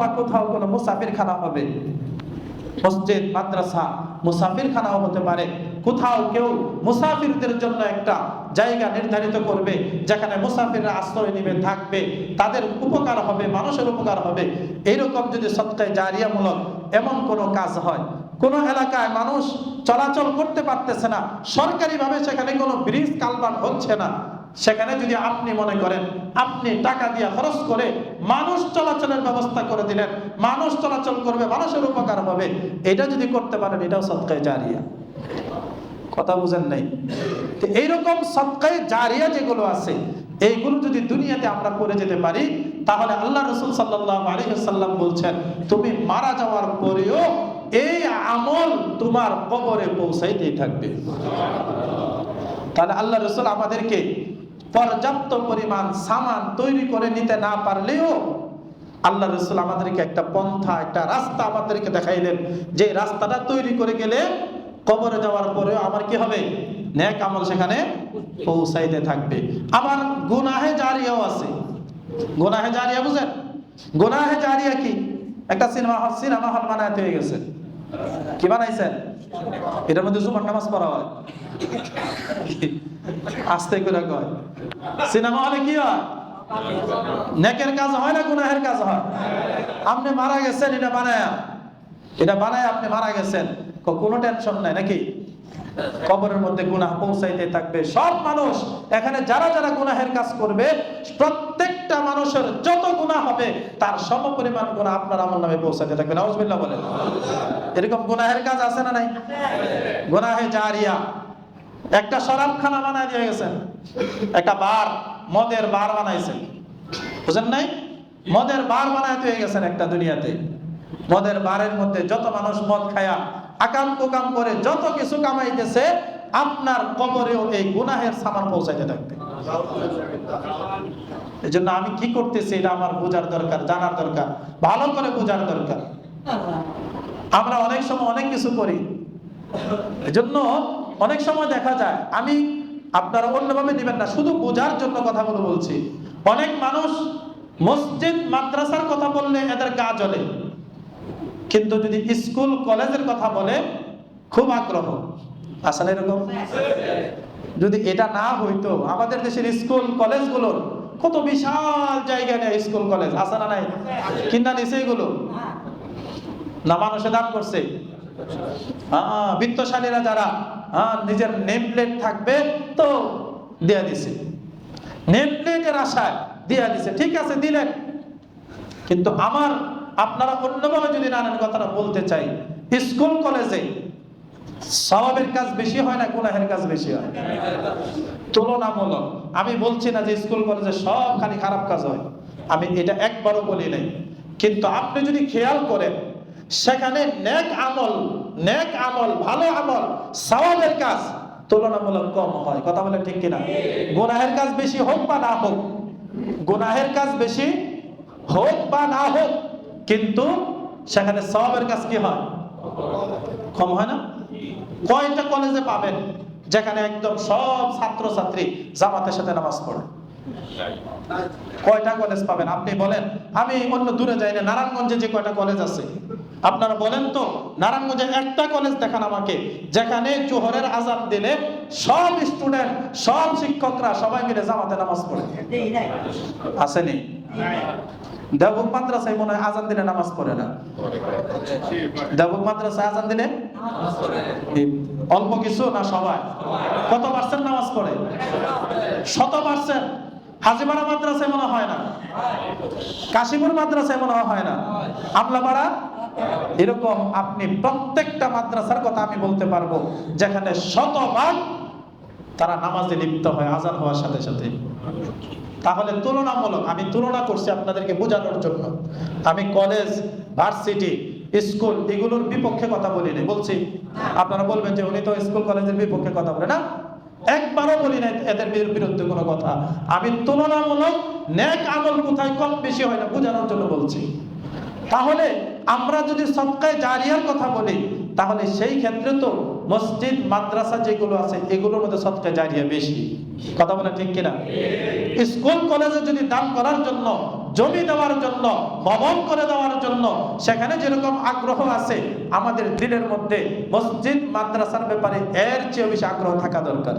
অথবা কোথাও কোনো মুসাফির খানা হবে। মসজিদ, মাদ্রাসা মুসাফির খানাও হতে পারে। কোথাও কেউ মুসাফিরদের জন্য একটা জায়গা নির্ধারিত করবে, যেখানে মুসাফিররা আশ্রয় নিবে, থাকবে। তাদের উপকার হবে, মানুষের উপকার হবে। এইরকম যদি সৎকায় জারিয়ামূলক এমন কোনো কাজ হয়, কোন এলাকায় মানুষ চলাচল করতে পারতেছে না, সরকারিভাবে সেখানে কোনো ব্রিজ কালভার্ট হচ্ছে না সেখানে যদি আপনি মনে করেন, আপনি টাকা দিয়ে খরচ করে মানুষ চলাচলের ব্যবস্থা করে দিলেন, মানুষ চলাচল করবে, মানুষের উপকার হবে, এটা যদি করতে পারেন, এটাও সৎকায় জারিয়া। কথা বুঝেন নাই? তো এইরকম সৎকায় জারিয়া যেগুলো আছে, এইগুলো যদি দুনিয়াতে আমরা করে যেতে পারি, তাহলে আল্লাহ রসুল সাল্লাহ আলহিহাল্লাম বলছেন, তুমি মারা যাওয়ার পরেও এই আমল তোমার কবরে পৌঁছাইতেই থাকবে। তাহলে আল্লাহ রসুল আমাদেরকে পর্যাপ্ত পরিমাণ সামান তৈরি করে নিতে না পারলেও আল্লাহ রসুল আমাদেরকে একটা পন্থা, একটা রাস্তা আমাদেরকে দেখাইলেন। যে রাস্তাটা তৈরি করে গেলে কবরে যাওয়ার পরেও আমার কি হবে? ন্যাক আমল সেখানে পৌঁছাইতে থাকবে। আবার গুনাহে জারিয়াও আছে। গুনাহে জারিয়া বুঝেন? গুনাহে জারিয়া কি? একটা সিনেমা হল সিনেমা হল বানাতে হয়ে গেছে। কি বানাইছেন? এটার মধ্যে জুমার নামাজ পড়া হয়। আস্তে করে কয়। সিনেমা হলে কি হয়? নেকের কাজ হয় না গুনাহের কাজ হয়? আপনি মারা গেছেন, এটা বানায়। এটা বানায় আপনি মারা গেছেন। কোনো টেনশন নাই, নাকি? কবরের মধ্যে গুনাহ পৌঁছাইতে থাকবে সব মানুষ। এখানে যারা যারা গুনাহের কাজ করবে, প্রত্যেকটা মানুষের যত গুনাহ হবে, তার সম পরিমাণ গুনাহ আপনার আমল নামে পৌঁছাতে থাকবে। নাউজুবিল্লাহ বলেন। এরকম গুনাহের কাজ আছে না নাই? গুনাহে জারিয়া। একটা শরাবখানা বানায় দিয়ে গেছেন। একটা বার, মদের বার বানাইছেন। বুঝেন নাই? মদের বার বানায় দিয়ে গেছেন একটা দুনিয়াতে। মদের বারের মধ্যে যত মানুষ মদ খায়া আকাম কুকাম করে যত কিছু কামাইতেছে, আপনার কবরেও এই গুনাহের সামান পৌঁছাইতে থাকবে। এই জন্য আমি কি করতেছি, এটা আমার বোঝার দরকার, জানার দরকার, ভালো করে বোঝার দরকার। আমরা অনেক সময় অনেক কিছু করি। এজন্য অনেক সময় দেখা যায়, আমি আপনারা অন্যভাবে নেবেন না, শুধু বোঝার জন্য কথাগুলো বলছি। অনেক মানুষ মসজিদ, মাদ্রাসার কথা বললে এদের গা জ্বলে। কিন্তু যদি স্কুল, কলেজের কথা বলে, খুব আগ্রহ। আসলে এরকম? যদি এটা না হইতো, আমাদের দেশের স্কুল, কলেজগুলোর কত বিশাল জায়গা নেই স্কুল, কলেজ, আছে না নাই? কিনা নিছে এগুলো? না, মানুষে দান করছে। হ্যাঁ বিত্তশালীরা যারা হ্যাঁ নিজের নেম প্লেট থাকবে তো দেয়া দিছে। নেম প্লেটের আশায় দেয়া দিছে। ঠিক আছে, দিলেন। কিন্তু আমার, আপনারা অন্যভাবে যদি নানান কথাটা বলতে চাই। স্কুল, কলেজে স্বভাবের কাজ বেশি হয় না, গুনাহের কাজ বেশি হয়? তুলনামূলক। আমি বলছি না যে স্কুল, কলেজে সব খালি খারাপ কাজ হয়। আমি এটা একবারও বলি নাই। কিন্তু আপনি যদি খেয়াল করেন সেখানে নেক আমল নেক আমল, ভালো আমল, সওয়াবের কাজ তুলনামূলক কম হয়। কথা বলে ঠিক কিনা? গুনাহের কাজ বেশি হোক বা না হোক, গুনাহের কাজ বেশি হোক বা না হোক, কিন্তু সেখানে সওয়াবের কাজ কি হয়? কম হয় না? কয়টা কলেজে পাবেন যেখানে একদম সব ছাত্র ছাত্রী জামাতের সাথে নামাজ পড়ে? কয়টা কলেজ পাবেন? আপনি বলেন। আমি অন্য দূরে যাই না, নারায়ণগঞ্জে যে কয়টা কলেজ আছে? আপনারা বলেন তো, নারায়ণগঞ্জে একটা কলেজ দেখান আমাকে, যেখানে জোহরের আজান দিলে সব স্টুডেন্ট সব শিক্ষকরা সবাই মিলে জামাতে নামাজ পড়ে। আসেনি? দেবক মাদ্রাসায় মনে হয় আজান দিলে নামাজ পড়ে না। দেবক মাদ্রাসায় আজান দিলে? অল্প কিছু না সবাই? কত পার্সেন্ট নামাজ পড়ে? শত পার্সেন্ট হাজিপাড়া মাদ্রাসায় মনে হয় না? কাশীপুর মাদ্রাসায় মনে হয় না? আমলাপাড়া এরকম আপনি প্রত্যেকটা মাদ্রাসার কথা আমি বলতে পারব, যেখানে শতভাগ তারা নামাজে লিপ্ত হয়, আজান হওয়ার সাথে সাথে। তাহলে তুলনামূলক, আমি তুলনা করছি আপনাদেরকে বোঝানোর জন্য। আমি কলেজ, ভার্সিটি, স্কুল এগুলোর বিপক্ষে কথা বলিনি, বলছি, আপনারা বলবেন যে উনি তো স্কুল, কলেজের বিপক্ষে কথা বলে না? একবারও বলি না এদের বিরুদ্ধে কোনো কথা। আমি তুলনামূলক ন্যাক আমল কোথায় কম বেশি হয় না বোঝানোর জন্য বলছি। তাহলে আমরা যদি সৎকায় জারিয়ার কথা বলি তাহলে সেই ক্ষেত্রে তো মসজিদ মাদ্রাসা যেগুলো আছে এগুলোর মধ্যে সৎকায় জারিয়া বেশি। কথা বলে ঠিক কিনা? স্কুল কলেজে যদি দান করার জন্য জমি দেওয়ার জন্য ভবন করে দেওয়ার জন্য সেখানে যেরকম আগ্রহ আছে আমাদের দিলের মধ্যে মসজিদ মাদ্রাসার ব্যাপারে এর চেয়ে বেশি আগ্রহ থাকা দরকার।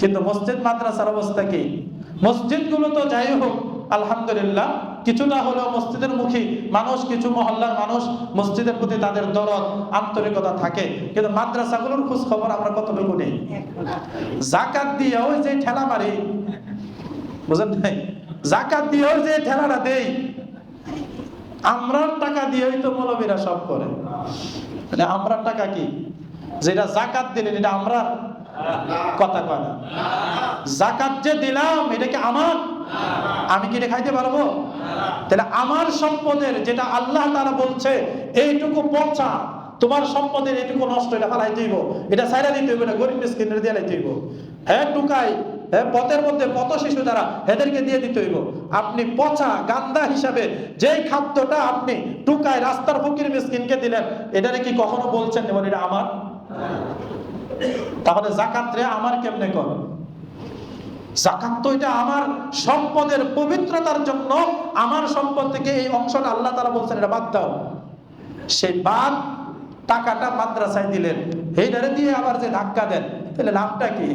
কিন্তু মসজিদ মাদ্রাসার অবস্থা কি? মসজিদগুলো তো যাই হোক আলহামদুলিল্লাহ কিছুটা হলেও মসজিদের মুখী মানুষ কিছু মহল্লার মানুষ মসজিদের প্রতি তাদের দরদ আন্তরিকতা থাকে। কিন্তু মাদ্রাসাগুলোর খোঁজ খবর আমরা কতটুকু নেই? জাকাত দিয়েও যে ঠেলা মারি বুঝেন নাই? জাকাত দিয়েও যে ঠেলাটা দেই, আমরার টাকা দিয়েই তো মৌলবীরা সব করে তাহলে আমরার টাকা কি? যেটা জাকাত দিলেন, এটা আমরা কথা কয় না। জাকাত যে দিলাম, এটা কি আমার? আমি কি এটা খাইতে পারব? তাহলে আমার সম্পদের যেটা আল্লাহ তারা বলছে, এইটুকু পচা, তোমার সম্পদের এইটুকু নষ্ট, এটা ফেলাই দিব। এটা সাইরা দিতে হইব এটা গরিব মিসকিনের দিয়ে লাইতে হইব। হ্যাঁ টুকাই হ্যাঁ পথের মধ্যে পথ শিশু দ্বারা এদেরকে দিয়ে দিতে হইব। আপনি পচা গান্দা হিসাবে যেই খাদ্যটা আপনি টুকায় রাস্তার ফকির মিসকিনকে দিলেন, এটারে কি কখনো বলছেন যেমন এটা আমার। তাহলে জাকাত রে আমার কেমনে কর? জাকাত তো এটা আমার সম্পদের পবিত্রতার জন্য আমার সম্পদ থেকে এই অংশটা আল্লাহ তারা বলছেন, এটা বাদ দাও। সেই বাদ টাকাটা মাদ্রাসায় দিলেন। এইটারে দিয়ে আবার যে ধাক্কা দেন, তাহলে লাভটা কি?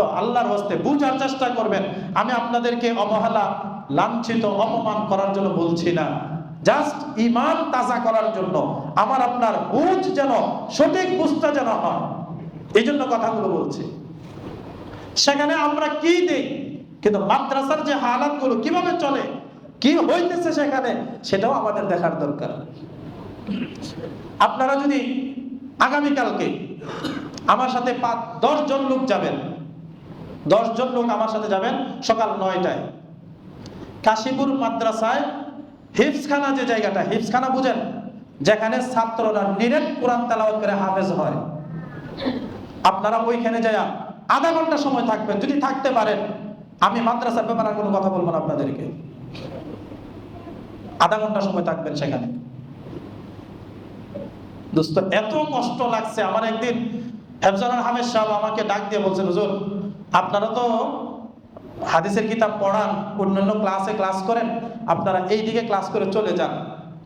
আল্লাহর হস্তে বুঝার চেষ্টা করবেন। আমি আপনাদেরকে অবহেলা, লাঞ্ছিত, অপমান করার জন্য বলছি না। জাস্ট ইমান তাজা করার জন্য। আমার আপনার বুঝ যেন, সঠিক বুঝটা যেন হয়। এই জন্য কথাগুলো বলছি। সেখানে আমরা কি দেই? কিন্তু মাদ্রাসার যে হালাতগুলো কীভাবে চলে? কি হইতেছে সেখানে? সেটাও আমাদের দেখার দরকার। আপনারা যদি আগামীকালকে আমার সাথে পাঁচ দশ জন লোক যাবেন। দশ জন লোক আমার সাথে যাবেন সকাল নয়টায়। কাশীপুর মাদ্রাসায় হিফসখানা যে জায়গাটা হিফসখানা বুঝেন? যেখানে ছাত্ররা নিরেট কোরআন তেলাওয়াত করে হাফেজ হয়। আপনারা ওইখানে যায়া আধা ঘণ্টা সময় থাকবেন। যদি থাকতে পারেন, আমি মাদ্রাসার ব্যাপারে আর কোনো কথা বলব না আপনাদেরকে। আধা ঘণ্টা সময় থাকবেন সেখানে। দোস্ত, এত কষ্ট লাগছে। আমার একদিন হেফজানুল হামেদ সাহেব আমাকে ডাক দিয়ে বলছেন, হুজুর, আপনারা তো হাদিসের কিতাব পড়ান, অন্যান্য ক্লাসে ক্লাস করেন, আপনারা এই দিকে ক্লাস করে চলে যান।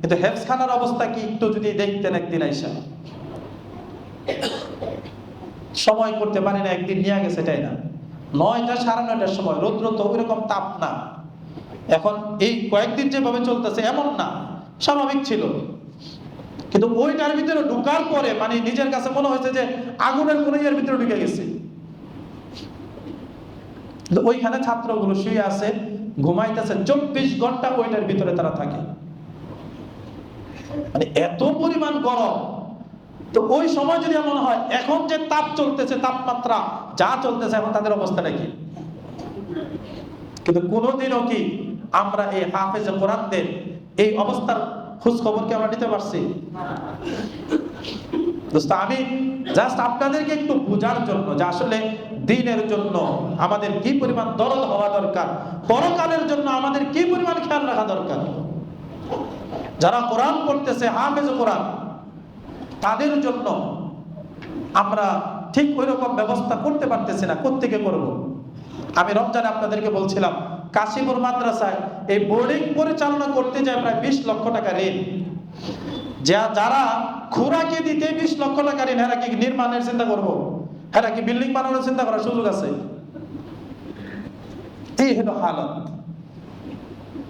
কিন্তু হেফসখানার অবস্থা কি? একটু যদি দেখতেন একদিন আইসা। সময় করতে পারি না, একদিন নিয়ে গেছে তাই না। নয়টা সাড়ে নয়টার সময়, রৌদ্র তো ওইরকম তাপ না। এখন এই কয়েকদিন যেভাবে চলতেছে, এমন না, স্বাভাবিক ছিল। কিন্তু ওইটার ভিতরে ঢুকার পরে মানে নিজের কাছে মনে হয়েছে যে আগুনের কোনো ইয়ের ভিতরে ঢুকে গেছে। ওইখানে ছাত্রগুলো শুয়ে আছে, ঘুমাইতেছে, চব্বিশ ঘণ্টা ওইটার ভিতরে তারা থাকে। মানে এত পরিমাণ গরম। তো ওই সময় যদি এমন হয়, এখন যে তাপ চলতেছে, তাপমাত্রা যা চলতেছে, এখন তাদের অবস্থাটা কি? কিন্তু কোনোদিনও কি আমরা এই হাফেজ কোরআনদের এই অবস্থার খোঁজ খবর কি আমরা নিতে পারছি? আমি জাস্ট আপনাদেরকে একটু বোঝার জন্য যে আসলে দিনের জন্য আমাদের কি পরিমাণ দরদ হওয়া দরকার, পরকালের জন্য আমাদের কি পরিমাণ খেয়াল রাখা দরকার? যারা কোরআন পড়তেছে, হাফেজ কোরআন, তাদের জন্য আমরা ঠিক ওই রকম ব্যবস্থা করতে পারতেছি না কোথেকে করব? আমি রমজানে আপনাদেরকে বলছিলাম কাশীপুর মাদ্রাসায় এই বোর্ডিং পরিচালনা করতে যায় প্রায় বিশ লক্ষ টাকা ঋণ। যা যারা খুরাকে দিতে বিশ লক্ষ টাকা ঋণ, এরা কি নির্মাণের চিন্তা করব? এরা কি বিল্ডিং বানানোর চিন্তা করার সুযোগ আছে? এই হলো হালত।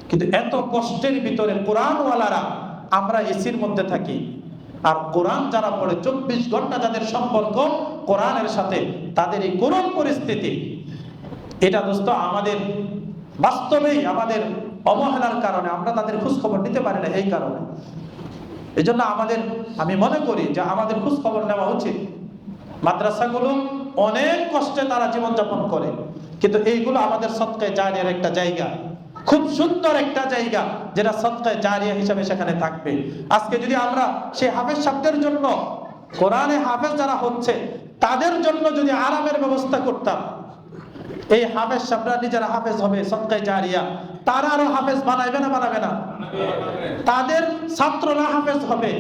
কিন্তু এত কষ্টের ভিতরে কোরআনওয়ালারা আমরা এসির মধ্যে থাকি। আর কোরআন যারা পড়ে, চব্বিশ ঘণ্টা যাদের সম্পর্ক কোরআনের সাথে, তাদের এই করুণ পরিস্থিতি। এটা দোস্ত আমাদের বাস্তবেই আমাদের অবহেলার কারণে আমরা তাদের খোঁজ খবর নিতে পারি না এই কারণে। এই জন্য আমাদের, আমি মনে করি যে আমাদের খোঁজ খবর নেওয়া উচিত। মাদ্রাসাগুলো অনেক কষ্টে তারা জীবনযাপন করে, কিন্তু এইগুলো আমাদের সৎকায় জারিয়ার একটা জায়গা। খুব সুন্দর একটা জায়গা যেটা সৎকায় জারিয়া হিসাবে সেখানে থাকবে। আজকে যদি আমরা সেই হাফেজ শব্দের জন্য কোরআনে হাফেজ যারা হচ্ছে, তাদের জন্য যদি আরামের ব্যবস্থা করতাম এই হাফেজ সাহেবরা নিজেরা হাফেজ হবে সৎকায় জারিয়া। তারা আরও হাফেজ বানাইবে না বানাবে না? তাদের ছাত্ররা হাফেজ হবে,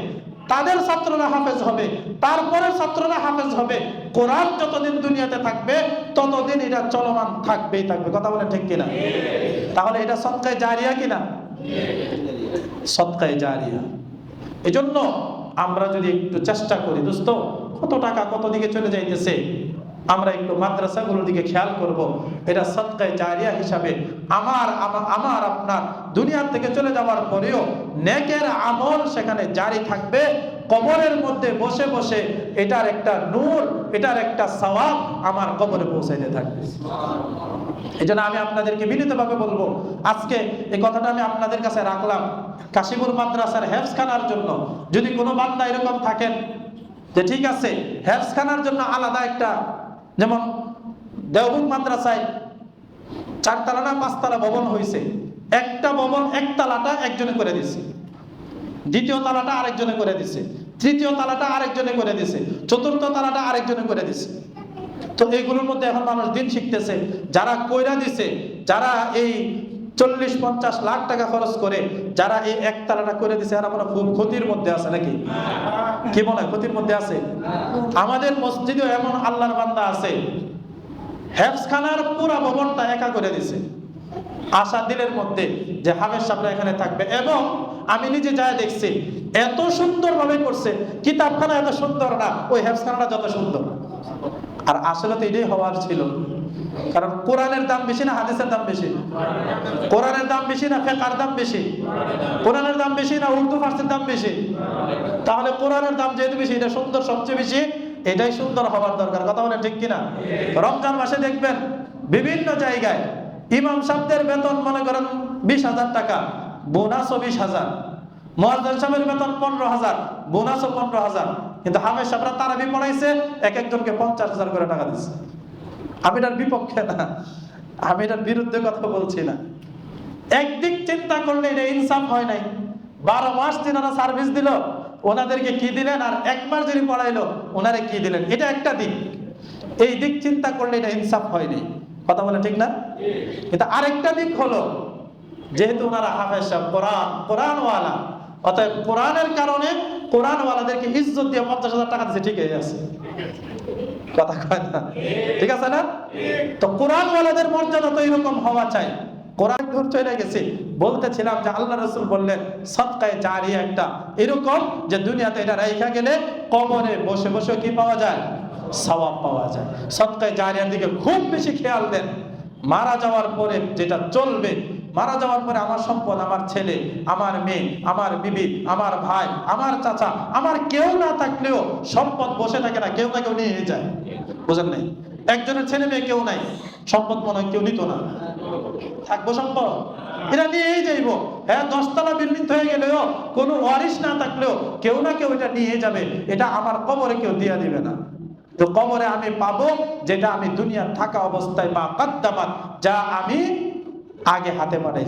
তাদের ছাত্ররা হাফেজ হবে তারপরে ছাত্ররা হাফেজ হবে। কোরআন যতদিন দুনিয়াতে থাকবে, ততদিন এটা চলমান থাকবেই থাকবে। কথা বলে ঠিক কিনা? তাহলে এটা সৎকায় জারিয়া কিনা? সৎকায় জারিয়া। এজন্য আমরা যদি একটু চেষ্টা করি, দোস্ত, কত টাকা কত দিকে চলে যাইতেছে? আমরা একটু মাদ্রাসাগুলোর দিকে খেয়াল করব। এটা সৎকায় জারিয়া হিসাবে আমার আমার আপনার দুনিয়ার থেকে চলে যাওয়ার পরেও নেকের আমল সেখানে জারি থাকবে। কবরের মধ্যে বসে বসে এটার একটা নূর, এটার একটা সওয়াব আমার কবরে পৌঁছাইতে থাকবে। এই জন্য আমি আপনাদেরকে বিনীতভাবে বলব, আজকে এই কথাটা আমি আপনাদের কাছে রাখলাম কাশিপুর মাদ্রাসার হেফসখানার জন্য। যদি কোনো বান্দা এরকম থাকেন যে ঠিক আছে হেফসখানার জন্য আলাদা একটা যেমন দেওবন মাদ্রাসায় চারতলা না পাঁচতলা ভবন হয়েছে। একটা ভবন একতলাটা একজনে করে দিছে। দ্বিতীয় তালাটা আরেকজনে করে দিছে। তৃতীয় তালাটা আরেকজনে করে দিছে। চতুর্থ তালাটা আরেকজনে করে দিছে। তো এইগুলোর মধ্যে এখন মানুষ দিন শিখতেছে। যারা কইরা দিছে, যারা এই চল্লিশ, পঞ্চাশ লাখ টাকা খরচ করে যারা এই একতলাটা করে দিছে আর আমরা খুব ক্ষতির মধ্যে আছে নাকি? কি হয়, ক্ষতির মধ্যে আছে? আমাদের মসজিদেও এমন আল্লাহর বান্দা আছে, হেফসখানার পুরা ভবনটা একা করে দিছে। আশা দিলের মধ্যে যে হামেশ সাহেবরা এখানে থাকবে। এবং আমি নিজে যায় দেখছি, এত সুন্দর ভাবে করছে, কিতাবখানা এত সুন্দর না, ওই হেফসখানাটা যত সুন্দর। আর আসলে তো এটাই হওয়ার ছিল। কারণ কোরআনের দাম বেশি না হাদিসের দাম বেশি? কোরআনের দাম বেশি না ফেকার দাম বেশি? কোরআনের দাম বেশি না উর্দু ফার্সির দাম বেশি? তাহলে কোরআনের দাম যেহেতু বেশি, এটা সুন্দর সবচেয়ে বেশি, এটাই সুন্দর হওয়ার দরকার। কথা বলে ঠিক কিনা? রমজান মাসে দেখবেন বিভিন্ন জায়গায় ইমাম সাহেবদের বেতন মনে করেন বিশ হাজার টাকা, বোনাসও বিশ হাজার। মহাজন সাহেবের বেতন পনেরো হাজার, বোনাসও পনেরো হাজার। কিন্তু হামেশ সাহেবরা পড়াইছে, এক একজনকে পঞ্চাশ হাজার করে টাকা দিচ্ছে। আমি এটার বিপক্ষে না। আমি এটার বিরুদ্ধে কথা বলছি না। একদিক চিন্তা করলে এটা ইনসাফ হয় নাই। বারো মাস তিনারা সার্ভিস দিল, ওনাদেরকে কি দিলেন আর এক মাস যদি পড়াইলো ওনারে কি দিলেন? এটা একটা দিক। এই দিক চিন্তা করলে এটা ইনসাফ হয়নি কথা বলে ঠিক না? কিন্তু আরেকটা দিক হলো, যেহেতু ওনারা হাফেজ কোরআন, কোরআনওয়ালা, অতএব কোরআনের কারণে কোরআনওয়ালাদেরকে ইজ্জত দিয়ে পঞ্চাশ হাজার টাকা দিচ্ছে ঠিক আছে। কথা কয় না? ঠিক আছে না? তো কোরআনওয়ালাদের মর্যাদা তো এরকম হওয়া চাই। কোরআন দূর চলে গেছে। বলতেছিলাম যে আল্লাহ রসুল বললেন, সৎকায় জারি একটা এরকম যে দুনিয়াতে এটা রেখা গেলে কবরে বসে বসে কি পাওয়া যায়? সওয়াব পাওয়া যায়। সৎকায় জারিয়ার দিকে খুব বেশি খেয়াল দেন। মারা যাওয়ার পরে যেটা চলবে মারা যাওয়ার পরে আমার সম্পদ, আমার ছেলে, আমার মেয়ে, আমার বিবি, আমার ভাই, আমার চাচা, আমার কেউ না থাকলেও সম্পদ বসে থাকে না, কেউ না কেউ নিয়ে যায়। বুঝেন নাই? একজনের ছেলে মেয়ে কেউ নাই, সম্পদ মনে হয় কেউ নিত না। থাকব সম্পদ? এটা নিয়েই যাইব। হ্যাঁ দশতলা বিল্ডিং হয়ে গেলেও কোনো ওয়ারিশ না থাকলেও কেউ না কেউ এটা নিয়ে যাবে, এটা আমার কবরে কেউ দিয়ে দিবে না। তো কবরে আমি পাবো যেটা আমি দুনিয়ার থাকা অবস্থায় বা কাদ্দামাত, যা আমি আগে হাতে পাঠাইছি